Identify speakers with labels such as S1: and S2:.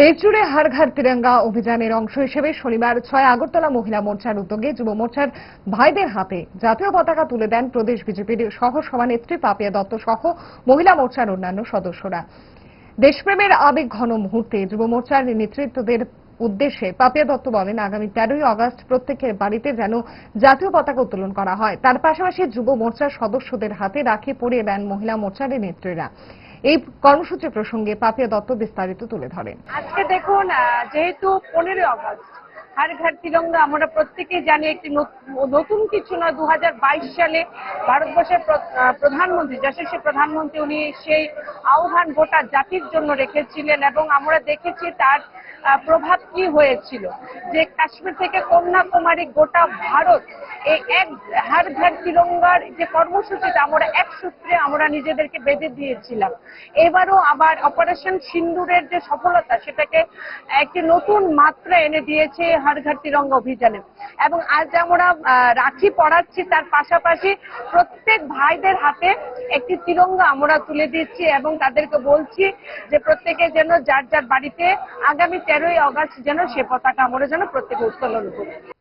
S1: দেশজুড়ে হার ঘর তিরঙ্গা অভিযানের অংশ হিসেবে শনিবার ছয় আগরতলা মহিলা মোর্চার উদ্যোগে যুব মোর্চার ভাইদের হাতে জাতীয় পতাকা তুলে দেন প্রদেশ বিজেপির সহ সভানেত্রী পাপিয়া দত্ত সহ মহিলা মোর্চার অন্যান্য সদস্যরা। দেশপ্রেমের আবেগ ঘন মুহূর্তে যুব মোর্চার নেতৃত্বদের উদ্দেশ্যে পাপিয়া দত্ত বলেন, আগামী তেরোই আগস্ট প্রত্যেকের বাড়িতে যেন জাতীয় পতাকা উত্তোলন করা হয়। তার পাশাপাশি যুব মোর্চার সদস্যদের হাতে রাখি পরিয়ে দেন মহিলা মোর্চার নেত্রীরা এই কর্মসূচি প্রসঙ্গে পাপিয়া দত্ত বিস্তারিত তুলে ধরেন।
S2: আজকে দেখুন যেহেতু পনেরোই আগস্ট হার ঘর তিরঙ্গা, আমরা প্রত্যেকেই জানি একটি নত- নতুন কিছু নয় দু সালে ভারতবর্ষের প্রধানমন্ত্রী, যশস্বী প্রধানমন্ত্রী, উনি সেই আহ্বান গোটা জাতির জন্য রেখেছিলেন এবং আমরা দেখেছি তার প্রভাব কি হয়েছিল। যে কাশ্মীর থেকে কন্যাকুমারী গোটা ভারত এক হার ঘর তিরঙ্গার যে কর্মসূচিটা আমরা এক সূত্রে আমরা নিজেদেরকে বেঁধে দিয়েছিলাম। এবারও আবার অপারেশন সিন্দুরের যে সফলতা, সেটাকে একটি নতুন মাত্রা এনে দিয়েছে হার ঘর তিরঙ্গা অভিযানে। এবং আজ আমরা রাখি পড়াচ্ছি, তার পাশাপাশি প্রত্যেক ভাইদের হাতে একটি তিরঙ্গা আমরা তুলে দিচ্ছি এবং তাদেরকে বলছি যে প্রত্যেকে যেন যার যার বাড়িতে আগামী তেরোই আগস্ট যেন সে পতাকা আমরা যেন প্রত্যেকে উত্তোলন করি।